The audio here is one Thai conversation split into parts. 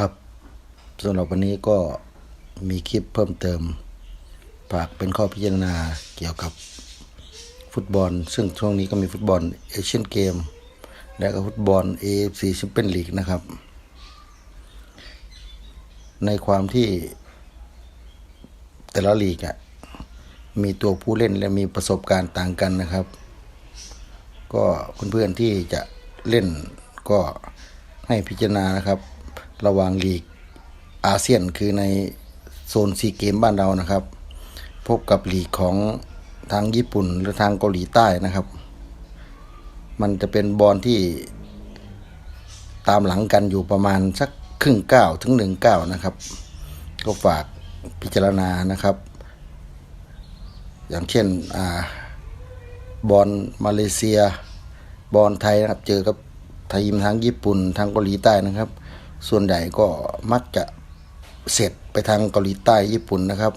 ครับสำหรับวันนี้ก็มีคลิปเพิ่มเติมฝากเป็นข้อพิจารณาเกี่ยวกับฟุตบอล ซึ่งช่วงนี้ก็มีฟุตบอลเอเชียนเกม และก็ฟุตบอล AFC แชมเปี้ยนลีกนะครับ ในความที่แต่ละลีกอะมีตัวผู้เล่นและมีประสบการณ์ต่างกันนะครับ ก็เพื่อนๆที่จะเล่นก็ให้พิจารณานะครับ ระหว่างลีกอาเซียนคือในโซนซีเกมบ้านเรานะครับ พบกับลีกของทางญี่ปุ่นหรือทางเกาหลีใต้นะครับ มันจะเป็นบอลที่ตามหลังกันอยู่ประมาณสักครึ่งเก้าถึงหนึ่งเก้านะครับ ก็ฝากพิจารณานะครับ อย่างเช่นอ่าบอลมาเลเซีย บอลไทยนะครับ เจอกับทีมทางญี่ปุ่นทางเกาหลีใต้นะครับ ส่วนใหญ่ก็มักจะเสร็จไปทางเกาหลีใต้ญี่ปุ่นนะครับ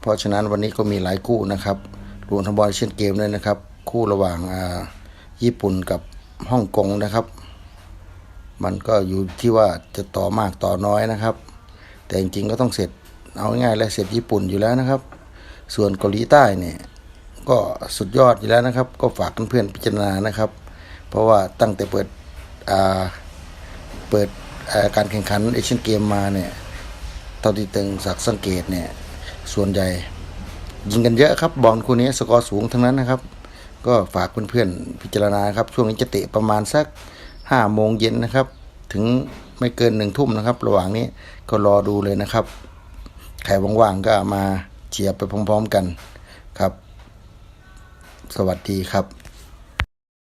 เพราะฉะนั้นวันนี้ก็มีหลายคู่นะครับรวมทั้งบอลเช่นเกมด้วยนะครับ คู่ระหว่างอ่าญี่ปุ่นกับฮ่องกงนะครับ มันก็อยู่ที่ว่าจะต่อมากต่อน้อยนะครับ แต่จริงๆก็ต้องเสร็จเอาง่ายๆและเสร็จญี่ปุ่นอยู่แล้วนะครับ ส่วนเกาหลีใต้เนี่ยก็สุดยอดอยู่แล้วนะครับ ก็ฝากเพื่อนๆพิจารณานะครับ เพราะว่าตั้งแต่เปิดอ่าเปิด การแข่งขันเอเชียนเกมมาเนี่ยเท่าที่ตึงสักสังเกตเนี่ย ส่วนใหญ่ยิงกันเยอะครับ บอลคู่นี้สกอร์สูงทั้งนั้นนะครับ ก็ฝากเพื่อนๆพิจารณาครับ ช่วงนี้จะเตะประมาณสักห้าโมงเย็นนะครับ ถึงไม่เกินหนึ่งทุ่มนะครับ ระหว่างนี้ก็รอดูเลยนะครับ ใครว่างๆก็มาเชียร์ไปพร้อมๆกันครับ สวัสดีครับ